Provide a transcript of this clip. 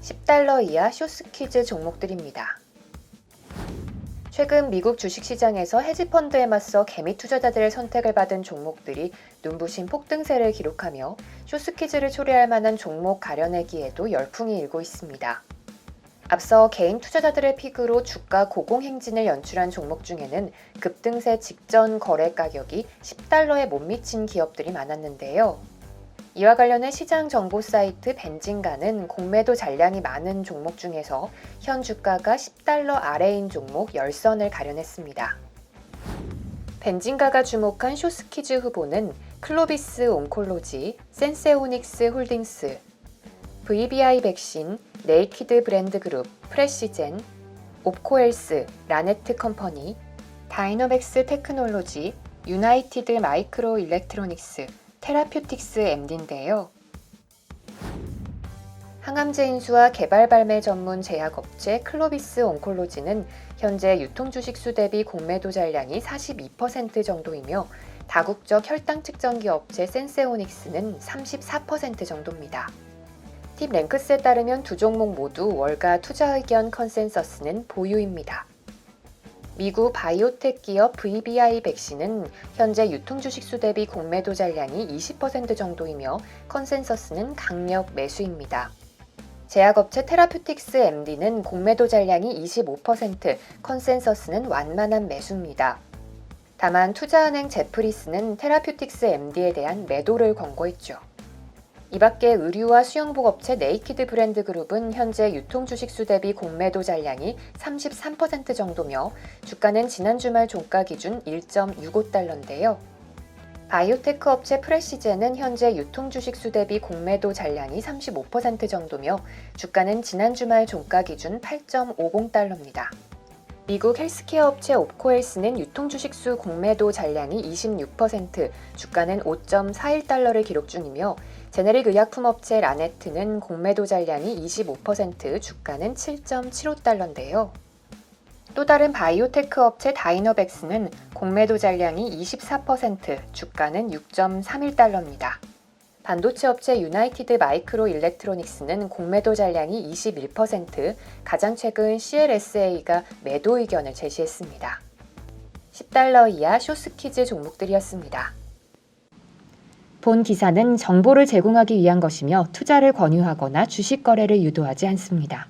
10달러 이하 쇼스퀴즈 종목들입니다. 최근 미국 주식시장에서 헤지펀드에 맞서 개미 투자자들의 선택을 받은 종목들이 눈부신 폭등세를 기록하며 쇼스퀴즈를 초래할 만한 종목 가려내기에도 열풍이 일고 있습니다. 앞서 개인 투자자들의 픽으로 주가 고공행진을 연출한 종목 중에는 급등세 직전 거래 가격이 10달러에 못 미친 기업들이 많았는데요. 이와 관련해 시장 정보 사이트 벤진가는 공매도 잔량이 많은 종목 중에서 현 주가가 10달러 아래인 종목 10선을 가려냈습니다. 벤진가가 주목한 쇼스키즈 후보는 클로비스 온콜로지, 센세오닉스 홀딩스, VBI 백신, 네이키드 브랜드 그룹, 프레시젠, 옵코헬스, 라네트 컴퍼니, 다이너백스 테크놀로지, 유나이티드 마이크로 일렉트로닉스, 테라퓨틱스 MD인데요. 항암제 인수와 개발 발매 전문 제약업체 클로비스 온콜로지는 현재 유통 주식 수 대비 공매도 잔량이 42% 정도이며 다국적 혈당 측정기 업체 센세오닉스는 34% 정도입니다. 팁 랭크스에 따르면 두 종목 모두 월가 투자 의견 컨센서스는 보유입니다. 미국 바이오텍 기업 VBI 백신은 현재 유통 주식수 대비 공매도 잔량이 20% 정도이며 컨센서스는 강력 매수입니다. 제약업체 테라퓨틱스 MD는 공매도 잔량이 25%, 컨센서스는 완만한 매수입니다. 다만 투자은행 제프리스는 테라퓨틱스 MD에 대한 매도를 권고했죠. 이 밖에 의류와 수영복 업체 네이키드 브랜드 그룹은 현재 유통 주식수 대비 공매도 잔량이 33% 정도며 주가는 지난 주말 종가 기준 1.65달러인데요. 바이오테크 업체 프레시젠은 현재 유통 주식수 대비 공매도 잔량이 35% 정도며 주가는 지난 주말 종가 기준 8.50달러입니다. 미국 헬스케어 업체 옵코헬스는 유통 주식수 공매도 잔량이 26%, 주가는 5.41달러를 기록 중이며 제네릭 의약품 업체 라네트는 공매도 잔량이 25%, 주가는 7.75달러인데요. 또 다른 바이오테크 업체 다이너백스는 공매도 잔량이 24%, 주가는 6.31달러입니다. 반도체 업체 유나이티드 마이크로 일렉트로닉스는 공매도 잔량이 21%, 가장 최근 CLSA가 매도 의견을 제시했습니다. 10달러 이하 쇼스키즈 종목들이었습니다. 본 기사는 정보를 제공하기 위한 것이며 투자를 권유하거나 주식 거래를 유도하지 않습니다.